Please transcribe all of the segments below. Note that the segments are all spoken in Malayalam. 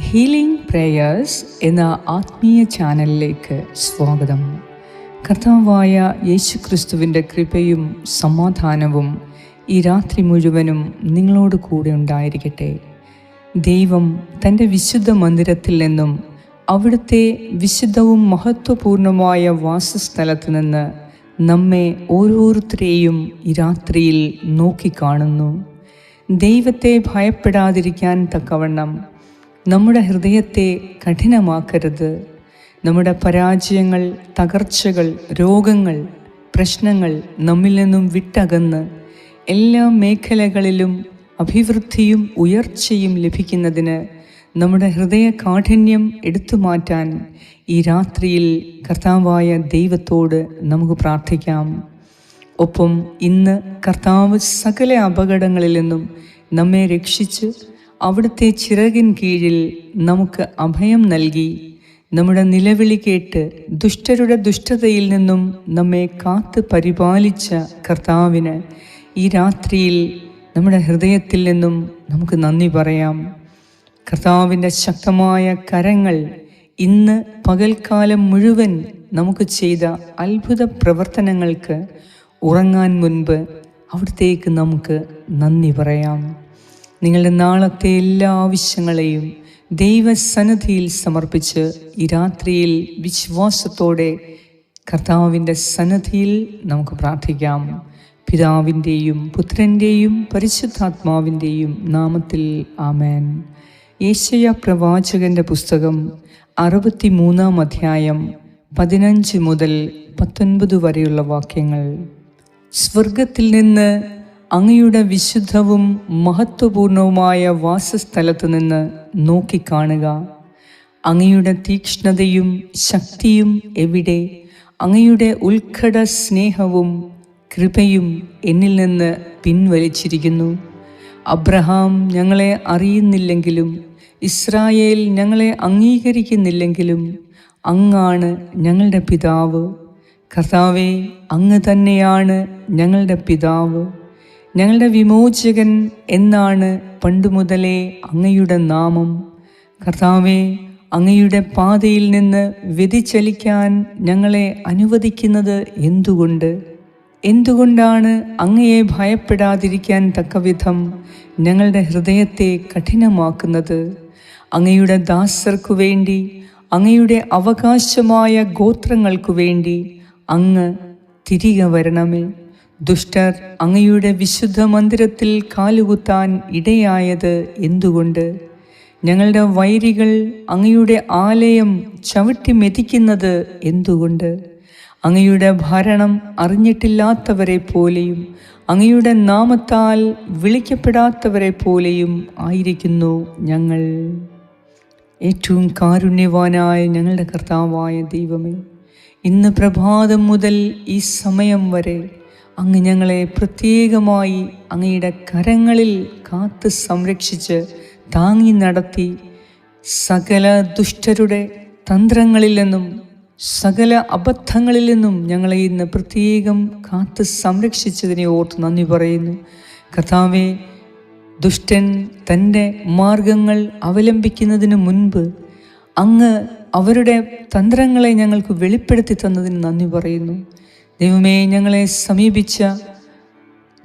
ഹീലിംഗ് പ്രേയേഴ്സ് എന്ന ആത്മീയ ചാനലിലേക്ക് സ്വാഗതം. കർത്താവായ യേശു ക്രിസ്തുവിന്റെ കൃപയും സമാധാനവും ഈ രാത്രി മുഴുവനും നിങ്ങളോട് കൂടെ ഉണ്ടായിരിക്കട്ടെ. ദൈവം തന്റെ വിശുദ്ധ മന്ദിരത്തിൽ നിന്നും അവിടുത്തെ വിശുദ്ധവും മഹത്വപൂർണമായ വാസസ്ഥലത്ത് നിന്ന് നമ്മെ ഓരോരുത്തരെയും ഈ രാത്രിയിൽ നോക്കിക്കാണുന്നു. ദൈവത്തെ ഭയപ്പെടാതിരിക്കാൻ തക്കവണ്ണം നമ്മുടെ ഹൃദയത്തെ കഠിനമാക്കരുത്. നമ്മുടെ പരാജയങ്ങൾ തകർച്ചകൾ രോഗങ്ങൾ പ്രശ്നങ്ങൾ നമ്മിൽ നിന്നും വിട്ടകന്ന് എല്ലാ മേഖലകളിലും അഭിവൃദ്ധിയും ഉയർച്ചയും ലഭിക്കുന്നതിന് നമ്മുടെ ഹൃദയ കാഠിന്യം എടുത്തു മാറ്റാൻ ഈ രാത്രിയിൽ കർത്താവായ ദൈവത്തോട് നമുക്ക് പ്രാർത്ഥിക്കാം. ഒപ്പം ഇന്ന് കർത്താവ് സകല അപകടങ്ങളിൽ നിന്നും നമ്മെ രക്ഷിച്ച് അവിടുത്തെ ചിറകിൻ കീഴിൽ നമുക്ക് അഭയം നൽകി. നമ്മുടെ നിലവിളി കേട്ട് ദുഷ്ടരുടെ ദുഷ്ടതയിൽ നിന്നും നമ്മെ കാത്ത് പരിപാലിച്ച കർത്താവിന് ഈ രാത്രിയിൽ നമ്മുടെ ഹൃദയത്തിൽ നിന്നും നമുക്ക് നന്ദി പറയാം. കർത്താവിന്റെ ശക്തമായ കരങ്ങൾ ഇന്ന് പകൽക്കാലം മുഴുവൻ നമുക്ക് ചെയ്ത അത്ഭുത പ്രവർത്തനങ്ങൾക്ക് ഉറങ്ങാൻ മുൻപ് അവിടത്തേക്ക് നമുക്ക് നന്ദി പറയാം. നിങ്ങളുടെ നാളത്തെ എല്ലാ ആവശ്യങ്ങളെയും ദൈവസന്നിധിയിൽ സമർപ്പിച്ച് ഈ രാത്രിയിൽ വിശ്വാസത്തോടെ കർത്താവിന്റെ സന്നദ്ധിയിൽ നമുക്ക് പ്രാർത്ഥിക്കാം. പിതാവിന്റെയും പുത്രന്റെയും പരിശുദ്ധാത്മാവിന്റെയും നാമത്തിൽ ആമേൻ. യേശയ പ്രവാചകന്റെ പുസ്തകം അറുപത്തി മൂന്നാം അധ്യായം പതിനഞ്ച് മുതൽ പത്തൊൻപത് വരെയുള്ള വാക്യങ്ങൾ. സ്വർഗത്തിൽ നിന്ന് അങ്ങയുടെ വിശുദ്ധവും മഹത്വപൂർണവുമായ വാസസ്ഥലത്തു നിന്ന് നോക്കിക്കാണുക. അങ്ങയുടെ തീക്ഷ്ണതയും ശക്തിയും എവിടെ? അങ്ങയുടെ ഉത്കട സ്നേഹവും കൃപയും എന്നിൽ നിന്ന് പിൻവലിച്ചിരിക്കുന്നു. അബ്രഹാം ഞങ്ങളെ അറിയുന്നില്ലെങ്കിലും ഇസ്രായേൽ ഞങ്ങളെ അംഗീകരിക്കുന്നില്ലെങ്കിലും അങ്ങാണ് ഞങ്ങളുടെ പിതാവ്. കർത്താവെ അങ്ങ് തന്നെയാണ് ഞങ്ങളുടെ പിതാവ്. ഞങ്ങളുടെ വിമോചകൻ എന്നാണ് പണ്ടു മുതലേ അങ്ങയുടെ നാമം. കർത്താവെ അങ്ങയുടെ പാതയിൽ നിന്ന് വ്യതിചലിക്കാൻ ഞങ്ങളെ അനുവദിക്കുന്നത് എന്തുകൊണ്ട്? എന്തുകൊണ്ടാണ് അങ്ങയെ ഭയപ്പെടാതിരിക്കാൻ തക്കവിധം ഞങ്ങളുടെ ഹൃദയത്തെ കഠിനമാക്കുന്നത്? അങ്ങയുടെ ദാസർക്കു വേണ്ടി അങ്ങയുടെ അവകാശമായ ഗോത്രങ്ങൾക്കു വേണ്ടി അങ്ങ് തിരികെ വരണമേ. ദുഷ്ടർ അങ്ങയുടെ വിശുദ്ധ മന്ദിരത്തിൽ കാലുകുത്താൻ ഇടയായത് എന്തുകൊണ്ട്? ഞങ്ങളുടെ വൈരികൾ അങ്ങയുടെ ആലയം ചവിട്ടി മെതിക്കുന്നത് എന്തുകൊണ്ട്? അങ്ങയുടെ ഭരണം അറിഞ്ഞിട്ടില്ലാത്തവരെ പോലെയും അങ്ങയുടെ നാമത്താൽ വിളിക്കപ്പെടാത്തവരെ പോലെയും ആയിരിക്കുന്നു ഞങ്ങൾ. ഏറ്റവും കാരുണ്യവാനായ ഞങ്ങളുടെ കർത്താവായ ദൈവമേ ഇന്ന് പ്രഭാതം മുതൽ ഈ സമയം വരെ അങ്ങ് ഞങ്ങളെ പ്രത്യേകമായി അങ്ങയുടെ കരങ്ങളിൽ കാത്ത് സംരക്ഷിച്ച് താങ്ങി നടത്തി സകല ദുഷ്ടരുടെ തന്ത്രങ്ങളിൽ നിന്നും സകല അബദ്ധങ്ങളിൽ നിന്നും ഞങ്ങളെ ഇന്ന് പ്രത്യേകം കാത്ത് സംരക്ഷിച്ചതിനെ ഓർത്ത് നന്ദി പറയുന്നു. കഥാവെ ദുഷ്ടൻ തന്റെ മാർഗങ്ങൾ അവലംബിക്കുന്നതിന് മുൻപ് അങ്ങ് അവരുടെ തന്ത്രങ്ങളെ ഞങ്ങൾക്ക് വെളിപ്പെടുത്തി തന്നതിന് നന്ദി പറയുന്നു. ദൈവമേ ഞങ്ങളെ സമീപിച്ച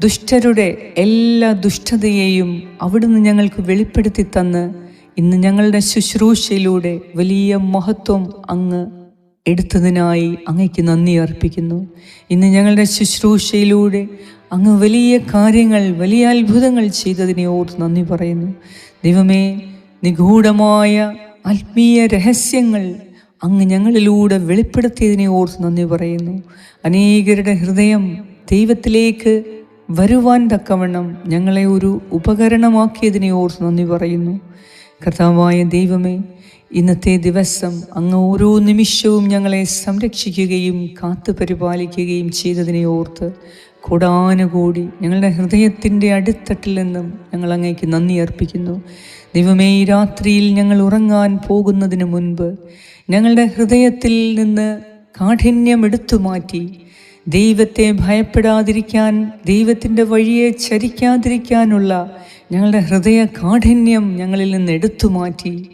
ദുഷ്ടരുടെ എല്ലാ ദുഷ്ടതയെയും അവിടുന്ന് ഞങ്ങൾക്ക് വെളിപ്പെടുത്തി തന്ന് ഇന്ന് ഞങ്ങളുടെ ശുശ്രൂഷയിലൂടെ വലിയ മഹത്വം അങ്ങ് എടുത്തതിനായി അങ്ങയ്ക്ക് നന്ദി അർപ്പിക്കുന്നു. ഇന്ന് ഞങ്ങളുടെ ശുശ്രൂഷയിലൂടെ അങ്ങ് വലിയ കാര്യങ്ങൾ വലിയ അത്ഭുതങ്ങൾ ചെയ്തതിനെ ഓർത്ത് നന്ദി പറയുന്നു. ദൈവമേ നിഗൂഢമായ ആത്മീയ രഹസ്യങ്ങൾ അങ്ങ് ഞങ്ങളിലൂടെ വെളിപ്പെടുത്തിയതിനെ ഓർത്ത് നന്ദി പറയുന്നു. അനേകരുടെ ഹൃദയം ദൈവത്തിലേക്ക് വരുവാൻ തക്കവണ്ണം ഞങ്ങളെ ഒരു ഉപകരണമാക്കിയതിനെ ഓർത്ത് നന്ദി പറയുന്നു. കർത്താവായ ദൈവമേ ഇന്നത്തെ ദിവസം അങ്ങ് ഓരോ നിമിഷവും ഞങ്ങളെ സംരക്ഷിക്കുകയും കാത്തു പരിപാലിക്കുകയും ചെയ്തതിനെ ഓർത്ത് കൂടാനുകൂടി ഞങ്ങളുടെ ഹൃദയത്തിന്റെ അടിത്തട്ടിൽ നിന്നും ഞങ്ങൾ അങ്ങേക്ക് നന്ദി അർപ്പിക്കുന്നു. ദൈവമേ ഈ രാത്രിയിൽ ഞങ്ങൾ ഉറങ്ങാൻ പോകുന്നതിന് മുൻപ് ഞങ്ങളുടെ ഹൃദയത്തിൽ നിന്ന് കാഠിന്യം എടുത്തു മാറ്റി. ദൈവത്തെ ഭയപ്പെടാതിരിക്കാൻ ദൈവത്തിന്റെ വഴിയെ ചരിക്കാതിരിക്കാനുള്ള ഞങ്ങളുടെ ഹൃദയ കാഠിന്യം ഞങ്ങളിൽ നിന്ന് എടുത്തു മാറ്റി.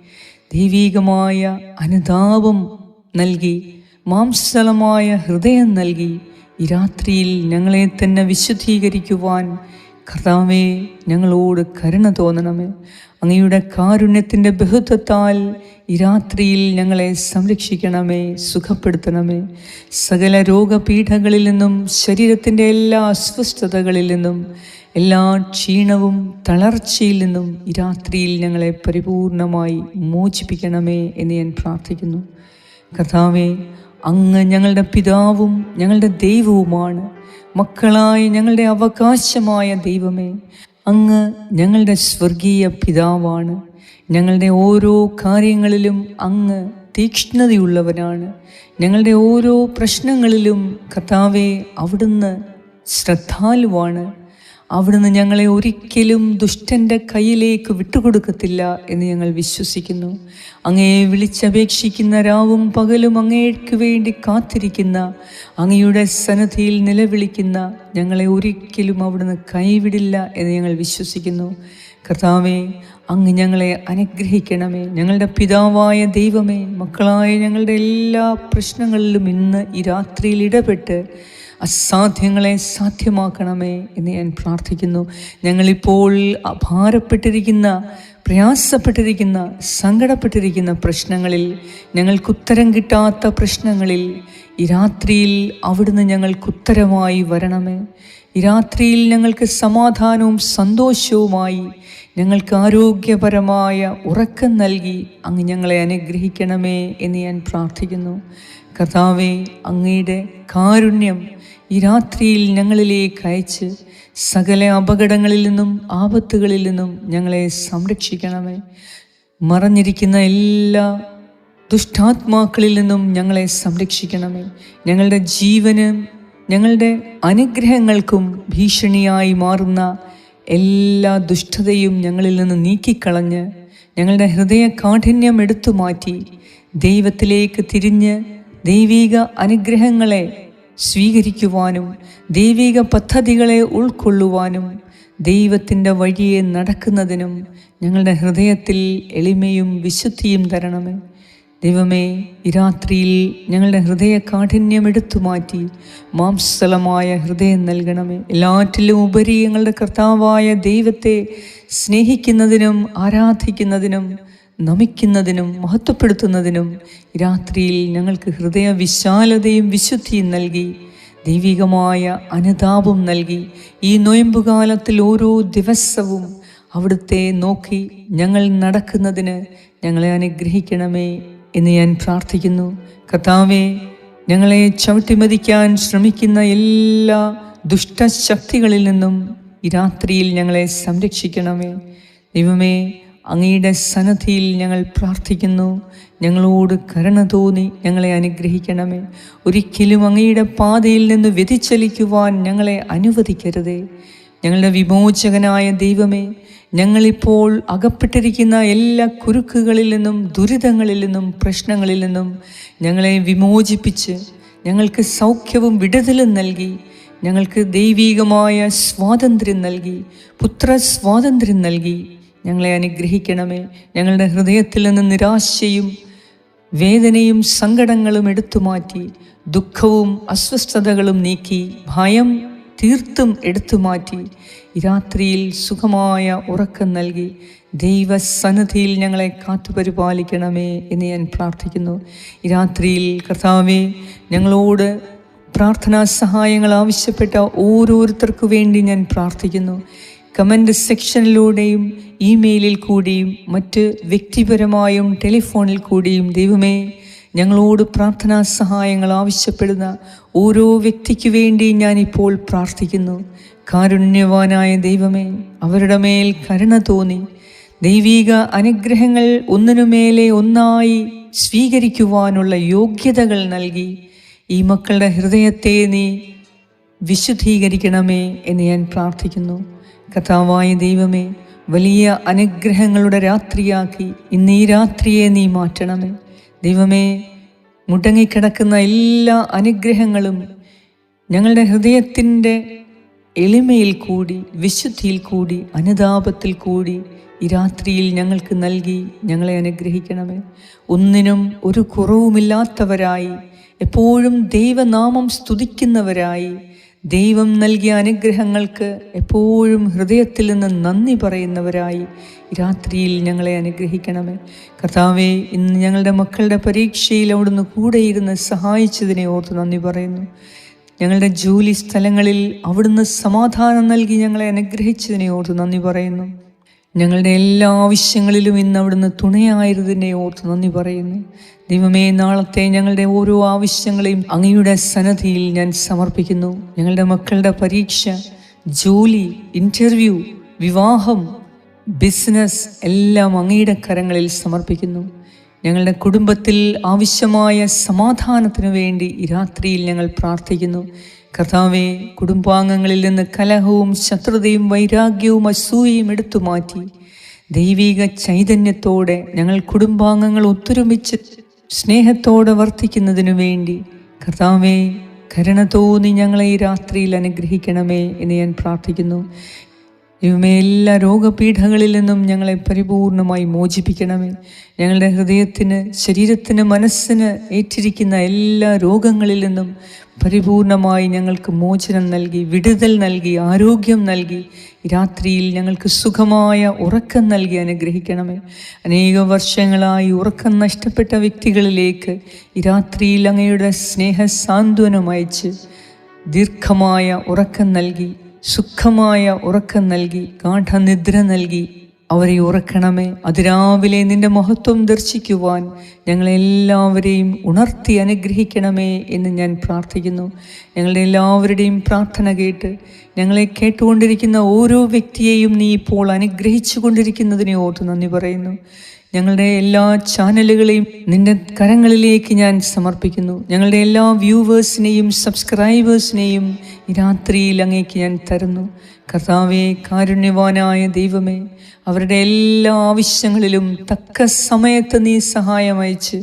ദൈവീകമായ അനുതാപം നൽകി മാംസലമായ ഹൃദയം നൽകി. ഈ രാത്രിയിൽ ഞങ്ങളെ തന്നെ വിശുദ്ധീകരിക്കുവാൻ കർത്താവേ ഞങ്ങളോട് കരുണ തോന്നണമേ. അങ്ങയുടെ കാരുണ്യത്തിന്റെ ബഹുത്വത്താൽ ഈ രാത്രിയിൽ ഞങ്ങളെ സംരക്ഷിക്കണമേ സുഖപ്പെടുത്തണമേ. സകല രോഗപീഠകളിൽ നിന്നും ശരീരത്തിന്റെ എല്ലാ അസ്വസ്ഥതകളിൽ നിന്നും എല്ലാ ക്ഷീണവും തളർച്ചയിൽ നിന്നും ഈ രാത്രിയിൽ ഞങ്ങളെ പരിപൂർണമായി മോചിപ്പിക്കണമേ എന്ന് ഞാൻ പ്രാർത്ഥിക്കുന്നു. കർത്താവെ അങ്ങ് ഞങ്ങളുടെ പിതാവും ഞങ്ങളുടെ ദൈവവുമാണ്. മക്കളായി ഞങ്ങളുടെ അവകാശമായ ദൈവമേ അങ്ങ് ഞങ്ങളുടെ സ്വർഗീയ പിതാവാണ്. ഞങ്ങളുടെ ഓരോ കാര്യങ്ങളിലും അങ്ങ് തീക്ഷ്ണതയുള്ളവനാണ്. ഞങ്ങളുടെ ഓരോ പ്രശ്നങ്ങളിലും കർത്താവെ അവിടുന്ന് ശ്രദ്ധാലുവാണ്. അവിടുന്ന് ഞങ്ങളെ ഒരിക്കലും ദുഷ്ടന്റെ കയ്യിലേക്ക് വിട്ടുകൊടുക്കത്തില്ല എന്ന് ഞങ്ങൾ വിശ്വസിക്കുന്നു. അങ്ങയെ വിളിച്ചപേക്ഷിക്കുന്ന രാവും പകലും അങ്ങേക്ക് വേണ്ടി കാത്തിരിക്കുന്ന അങ്ങയുടെ സന്നദ്ധിയിൽ നിലവിളിക്കുന്ന ഞങ്ങളെ ഒരിക്കലും അവിടുന്ന് കൈവിടില്ല എന്ന് ഞങ്ങൾ വിശ്വസിക്കുന്നു. കർത്താവേ അങ്ങ് ഞങ്ങളെ അനുഗ്രഹിക്കണമേ. ഞങ്ങളുടെ പിതാവായ ദൈവമേ മക്കളായ ഞങ്ങളുടെ എല്ലാ പ്രശ്നങ്ങളിലും ഇന്ന് ഈ രാത്രിയിൽ ഇടപെട്ട് അസാധ്യങ്ങളെ സാധ്യമാക്കണമേ എന്ന് ഞാൻ പ്രാർത്ഥിക്കുന്നു. ഞങ്ങളിപ്പോൾ ഭാരപ്പെട്ടിരിക്കുന്ന പ്രയാസപ്പെട്ടിരിക്കുന്ന സങ്കടപ്പെട്ടിരിക്കുന്ന പ്രശ്നങ്ങളിൽ ഞങ്ങൾക്ക് ഉത്തരം കിട്ടാത്ത പ്രശ്നങ്ങളിൽ ഈ രാത്രിയിൽ അവിടുന്ന് ഞങ്ങൾക്ക് ഉത്തരമായി വരണമേ. ഈ രാത്രിയിൽ ഞങ്ങൾക്ക് സമാധാനവും സന്തോഷവുമായി ഞങ്ങൾക്ക് ആരോഗ്യപരമായ ഉറക്കം നൽകി അങ്ങ് ഞങ്ങളെ അനുഗ്രഹിക്കണമേ എന്ന് ഞാൻ പ്രാർത്ഥിക്കുന്നു. കർത്താവെ അങ്ങയുടെ കാരുണ്യം ഈ രാത്രിയിൽ ഞങ്ങളിലേക്ക് അയച്ച് സകല അപകടങ്ങളിൽ നിന്നും ആപത്തുകളിൽ നിന്നും ഞങ്ങളെ സംരക്ഷിക്കണമേ. മറഞ്ഞിരിക്കുന്ന എല്ലാ ദുഷ്ടാത്മാക്കളിൽ നിന്നും ഞങ്ങളെ സംരക്ഷിക്കണമേ. ഞങ്ങളുടെ ജീവനും ഞങ്ങളുടെ അനുഗ്രഹങ്ങൾക്കും ഭീഷണിയായി മാറുന്ന എല്ലാ ദുഷ്ടതയും ഞങ്ങളിൽ നിന്ന് നീക്കിക്കളഞ്ഞ് ഞങ്ങളുടെ ഹൃദയ കാഠിന്യം എടുത്തു മാറ്റി ദൈവത്തിലേക്ക് തിരിഞ്ഞ് ദൈവിക അനുഗ്രഹങ്ങളെ സ്വീകരിക്കുവാനും ദൈവിക പദ്ധതികളെ ഉൾക്കൊള്ളുവാനും ദൈവത്തിന്റെ വഴിയെ നടക്കുന്നതിനും ഞങ്ങളുടെ ഹൃദയത്തിൽ എളിമയും വിശുദ്ധിയും തരണമേ. ദൈവമേ ഈ രാത്രിയിൽ ഞങ്ങളുടെ ഹൃദയ കാഠിന്യം എടുത്തു മാറ്റി മാംസലമായ ഹൃദയം നൽകണമേ. എല്ലാറ്റിലും ഉപരി ഞങ്ങളുടെ കർത്താവായ ദൈവത്തെ സ്നേഹിക്കുന്നതിനും ആരാധിക്കുന്നതിനും നമിക്കുന്നതിനും മഹത്വപ്പെടുത്തുന്നതിനും രാത്രിയിൽ ഞങ്ങൾക്ക് ഹൃദയ വിശാലതയും വിശുദ്ധിയും നൽകി ദൈവികമായ അനുതാപം നൽകി ഈ നൊയമ്പുകാലത്തിൽ ഓരോ ദിവസവും അവിടുത്തെ നോക്കി ഞങ്ങൾ നടക്കുന്നതിന് ഞങ്ങളെ അനുഗ്രഹിക്കണമേ എന്ന് ഞാൻ പ്രാർത്ഥിക്കുന്നു. കർത്താവെ ഞങ്ങളെ ചവിട്ടിമതിക്കാൻ ശ്രമിക്കുന്ന എല്ലാ ദുഷ്ടശക്തികളിൽ നിന്നും ഈ രാത്രിയിൽ ഞങ്ങളെ സംരക്ഷിക്കണമേ. ദൈവമേ അങ്ങയുടെ സന്നദ്ധിയിൽ ഞങ്ങൾ പ്രാർത്ഥിക്കുന്നു. ഞങ്ങളോട് കരുണ തോന്നി ഞങ്ങളെ അനുഗ്രഹിക്കണമേ. ഒരിക്കലും അങ്ങയുടെ പാതയിൽ നിന്ന് വ്യതിച്ചലിക്കുവാൻ ഞങ്ങളെ അനുവദിക്കരുതേ. ഞങ്ങളുടെ വിമോചകനായ ദൈവമേ ഞങ്ങളിപ്പോൾ അകപ്പെട്ടിരിക്കുന്ന എല്ലാ കുരുക്കുകളിൽ നിന്നും ദുരിതങ്ങളിൽ നിന്നും പ്രശ്നങ്ങളിൽ നിന്നും ഞങ്ങളെ വിമോചിപ്പിച്ച് ഞങ്ങൾക്ക് സൗഖ്യവും വിടുതലും നൽകി ഞങ്ങൾക്ക് ദൈവീകമായ സ്വാതന്ത്ര്യം നൽകി പുത്ര സ്വാതന്ത്ര്യം നൽകി ഞങ്ങളെ അനുഗ്രഹിക്കണമേ. ഞങ്ങളുടെ ഹൃദയത്തിൽ നിന്ന് നിരാശയും വേദനയും സങ്കടങ്ങളും എടുത്തു മാറ്റി ദുഃഖവും അസ്വസ്ഥതകളും നീക്കി ഭയം തീർത്തും എടുത്തു മാറ്റി രാത്രിയിൽ സുഖമായ ഉറക്കം നൽകി ദൈവസന്നദ്ധിയിൽ ഞങ്ങളെ കാത്തുപരിപാലിക്കണമേ എന്ന് ഞാൻ പ്രാർത്ഥിക്കുന്നു. രാത്രിയിൽ കർത്താവേ ഞങ്ങളോട് പ്രാർത്ഥനാ സഹായങ്ങൾ ആവശ്യപ്പെട്ട ഓരോരുത്തർക്കു വേണ്ടി ഞാൻ പ്രാർത്ഥിക്കുന്നു. കമന്റ് സെക്ഷനിലൂടെയും ഇമെയിലിൽ കൂടിയും മറ്റ് വ്യക്തിപരമായും ടെലിഫോണിൽ കൂടിയും ദൈവമേ ഞങ്ങളോട് പ്രാർത്ഥനാ സഹായങ്ങൾ ആവശ്യപ്പെടുന്ന ഓരോ വ്യക്തിക്ക് വേണ്ടി ഞാനിപ്പോൾ പ്രാർത്ഥിക്കുന്നു. കാരുണ്യവാനായ ദൈവമേ അവരുടെ മേൽ കരുണ തോന്നി. ദൈവീക അനുഗ്രഹങ്ങൾ ഒന്നിനുമേലെ ഒന്നായി സ്വീകരിക്കുവാനുള്ള യോഗ്യതകൾ നൽകി. ഈ മക്കളുടെ ഹൃദയത്തെ നീ വിശുദ്ധീകരിക്കണമേ എന്ന് ഞാൻ പ്രാർത്ഥിക്കുന്നു. കഥാവായ ദൈവമേ വലിയ അനുഗ്രഹങ്ങളുടെ രാത്രിയാക്കി ഇന്ന് ഈ രാത്രിയെ നീ മാറ്റണമേ. ദൈവമേ മുടങ്ങിക്കിടക്കുന്ന എല്ലാ അനുഗ്രഹങ്ങളും ഞങ്ങളുടെ ഹൃദയത്തിന്റെ എളിമയിൽ കൂടി വിശുദ്ധിയിൽ കൂടി അനുതാപത്തിൽ കൂടി ഈ രാത്രിയിൽ ഞങ്ങൾക്ക് നൽകി ഞങ്ങളെ അനുഗ്രഹിക്കണമേ. ഒന്നിനും ഒരു കുറവുമില്ലാത്തവരായി എപ്പോഴും ദൈവനാമം സ്തുതിക്കുന്നവരായി ദൈവം നൽകിയ അനുഗ്രഹങ്ങൾക്ക് എപ്പോഴും ഹൃദയത്തിൽ നിന്ന് നന്ദി പറയുന്നവരായി രാത്രിയിൽ ഞങ്ങളെ അനുഗ്രഹിക്കണമേ. കർത്താവെ ഇന്ന് ഞങ്ങളുടെ മക്കളുടെ പരീക്ഷയിൽ അവിടുന്ന് കൂടെയിരുന്ന് സഹായിച്ചതിനെ ഓർത്ത് നന്ദി പറയുന്നു. ഞങ്ങളുടെ ജോലി സ്ഥലങ്ങളിൽ അവിടുന്ന് സമാധാനം നൽകി ഞങ്ങളെ അനുഗ്രഹിച്ചതിനെ ഓർത്ത് നന്ദി പറയുന്നു. ഞങ്ങളുടെ എല്ലാ ആവശ്യങ്ങളിലും ഇന്ന് അവിടുന്ന് തുണയായിരുന്നതിനെ ഓർത്ത് നന്ദി പറയുന്നു. ദൈവമേ നാളത്തെ ഞങ്ങളുടെ ഓരോ ആവശ്യങ്ങളെയും അങ്ങയുടെ സന്നദ്ധിയിൽ ഞാൻ സമർപ്പിക്കുന്നു. ഞങ്ങളുടെ മക്കളുടെ പരീക്ഷ ജോലി ഇന്റർവ്യൂ വിവാഹം ബിസിനസ് എല്ലാം അങ്ങയുടെ കരങ്ങളിൽ സമർപ്പിക്കുന്നു. ഞങ്ങളുടെ കുടുംബത്തിൽ ആവശ്യമായ സമാധാനത്തിനു വേണ്ടി ഈ രാത്രിയിൽ ഞങ്ങൾ പ്രാർത്ഥിക്കുന്നു. കർത്താവെ കുടുംബാംഗങ്ങളിൽ നിന്ന് കലഹവും ശത്രുതയും വൈരാഗ്യവും അസൂയയും എടുത്തു മാറ്റി. ദൈവിക ചൈതന്യത്തോടെ ഞങ്ങൾ കുടുംബാംഗങ്ങൾ ഒത്തൊരുമിച്ച് സ്നേഹത്തോടെ വർത്തിക്കുന്നതിനു വേണ്ടി. കർത്താവെ കരുണ തോന്നി ഞങ്ങളെ ഈ രാത്രിയിൽ അനുഗ്രഹിക്കണമേ എന്ന് ഞാൻ പ്രാർത്ഥിക്കുന്നു. ദൈവമേ എല്ലാ രോഗപീഠങ്ങളിൽ നിന്നും ഞങ്ങളെ പരിപൂർണമായി മോചിപ്പിക്കണമേ. ഞങ്ങളുടെ ഹൃദയത്തിന് ശരീരത്തിന് മനസ്സിന് ഏറ്റിരിക്കുന്ന എല്ലാ രോഗങ്ങളിൽ നിന്നും പരിപൂർണമായി ഞങ്ങൾക്ക് മോചനം നൽകി വിടുതൽ നൽകി ആരോഗ്യം നൽകി രാത്രിയിൽ ഞങ്ങൾക്ക് സുഖമായ ഉറക്കം നൽകി അനുഗ്രഹിക്കണമേ. അനേക വർഷങ്ങളായി ഉറക്കം നഷ്ടപ്പെട്ട വ്യക്തികളിലേക്ക് രാത്രിയിൽ അങ്ങയുടെ സ്നേഹ സാന്ത്വനം അയച്ച് ദീർഘമായ ഉറക്കം നൽകി സുഖമായ ഉറക്കം നൽകി ഗാഠനിദ്ര നൽകി അവരെ ഉറക്കണമേ. അതിരാവിലെ നിന്റെ മഹത്വം ദർശിക്കുവാൻ ഞങ്ങളെല്ലാവരെയും ഉണർത്തി അനുഗ്രഹിക്കണമേ എന്ന് ഞാൻ പ്രാർത്ഥിക്കുന്നു. ഞങ്ങളുടെ എല്ലാവരുടെയും പ്രാർത്ഥന കേട്ട് ഞങ്ങളെ കേട്ടുകൊണ്ടിരിക്കുന്ന ഓരോ വ്യക്തിയെയും നീ ഇപ്പോൾ അനുഗ്രഹിച്ചു കൊണ്ടിരിക്കുന്നതിനെ ഓർത്ത് നന്ദി പറയുന്നു. ഞങ്ങളുടെ എല്ലാ ചാനലുകളെയും നിന്റെ കരങ്ങളിലേക്ക് ഞാൻ സമർപ്പിക്കുന്നു. ഞങ്ങളുടെ എല്ലാ വ്യൂവേഴ്സിനെയും സബ്സ്ക്രൈബേഴ്സിനെയും ഈ രാത്രിയിൽ അങ്ങേക്ക് ഞാൻ തരുന്നു. കർത്താവെ കാരുണ്യവാനായ ദൈവമേ അവരുടെ എല്ലാ ആവശ്യങ്ങളിലും തക്ക സമയത്ത് നീ സഹായം അയച്ച്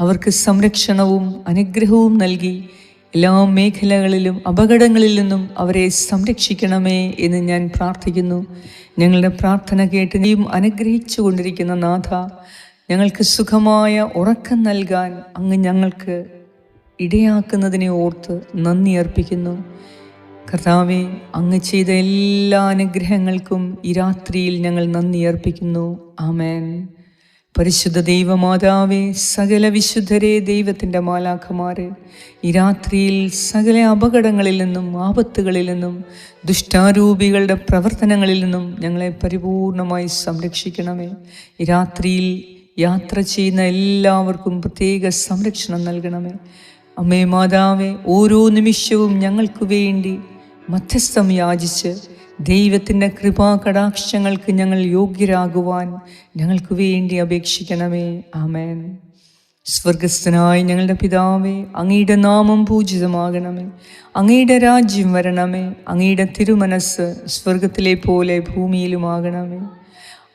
അവർക്ക് സംരക്ഷണവും അനുഗ്രഹവും നൽകി എല്ലാ മേഖലകളിലും അപകടങ്ങളിൽ നിന്നും അവരെ സംരക്ഷിക്കണമേ എന്ന് ഞാൻ പ്രാർത്ഥിക്കുന്നു. ഞങ്ങളുടെ പ്രാർത്ഥന കേട്ട് നീയും അനുഗ്രഹിച്ചു കൊണ്ടിരിക്കുന്ന നാഥ ഞങ്ങൾക്ക് സുഖമായ ഉറക്കം നൽകാൻ അങ്ങ് ഞങ്ങൾക്ക് ഇടയാക്കുന്നതിനെ ഓർത്ത് നന്ദി അർപ്പിക്കുന്നു. കർത്താവെ അങ്ങ് ചെയ്ത എല്ലാ അനുഗ്രഹങ്ങൾക്കും ഈ രാത്രിയിൽ ഞങ്ങൾ നന്ദി അർപ്പിക്കുന്നു. ആമേൻ. പരിശുദ്ധ ദൈവമാതാവേ സകല വിശുദ്ധരെ ദൈവത്തിന്റെ മാലാഖമാരെ ഈ രാത്രിയിൽ സകല അപകടങ്ങളിൽ നിന്നും ആപത്തുകളിൽ നിന്നും ദുഷ്ടാരൂപികളുടെ പ്രവർത്തനങ്ങളിൽ നിന്നും ഞങ്ങളെ പരിപൂർണമായി സംരക്ഷിക്കണമേ. ഈ രാത്രിയിൽ യാത്ര ചെയ്യുന്ന എല്ലാവർക്കും പ്രത്യേക സംരക്ഷണം നൽകണമേ. അമ്മേ മാതാവേ ഓരോ നിമിഷവും ഞങ്ങൾക്ക് വേണ്ടി മധ്യസ്ഥം യാചിച്ച് ദൈവത്തിന്റെ കൃപാ കടാക്ഷങ്ങൾക്ക് ഞങ്ങൾ യോഗ്യരാകുവാൻ ഞങ്ങൾക്ക് വേണ്ടി അപേക്ഷിക്കണമേ. ആമേൻ. സ്വർഗസ്ഥനായ ഞങ്ങളുടെ പിതാവേ അങ്ങയുടെ നാമം പൂജിതമാകണമേ. അങ്ങയുടെ രാജ്യം വരണമേ. അങ്ങയുടെ തിരുമനസ് സ്വർഗത്തിലെ പോലെ ഭൂമിയിലുമാകണമേ.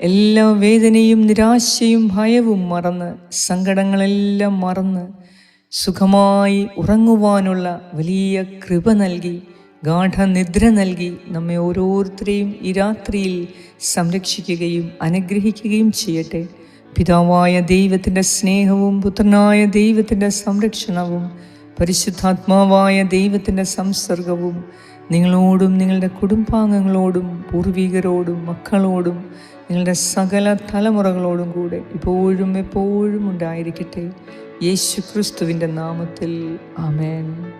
എല്ലാ വേദനയും നിരാശയും ഭയവും മറന്ന് സങ്കടങ്ങളെല്ലാം മറന്ന് സുഖമായി ഉറങ്ങുവാനുള്ള വലിയ കൃപ നൽകി ഗാഠനിദ്ര നൽകി നമ്മെ ഓരോരുത്തരെയും ഈ രാത്രിയിൽ സംരക്ഷിക്കുകയും അനുഗ്രഹിക്കുകയും ചെയ്യട്ടെ. പിതാവായ ദൈവത്തിന്റെ സ്നേഹവും പുത്രനായ ദൈവത്തിന്റെ സംരക്ഷണവും പരിശുദ്ധാത്മാവായ ദൈവത്തിന്റെ സംസർഗവും നിങ്ങളോടും നിങ്ങളുടെ കുടുംബാംഗങ്ങളോടും പൂർവികരോടും മക്കളോടും നിങ്ങളുടെ സകല തലമുറകളോടും കൂടെ ഇപ്പോഴും എപ്പോഴും ഉണ്ടായിരിക്കട്ടെ. യേശു ക്രിസ്തുവിന്റെ നാമത്തിൽ. ആമേൻ.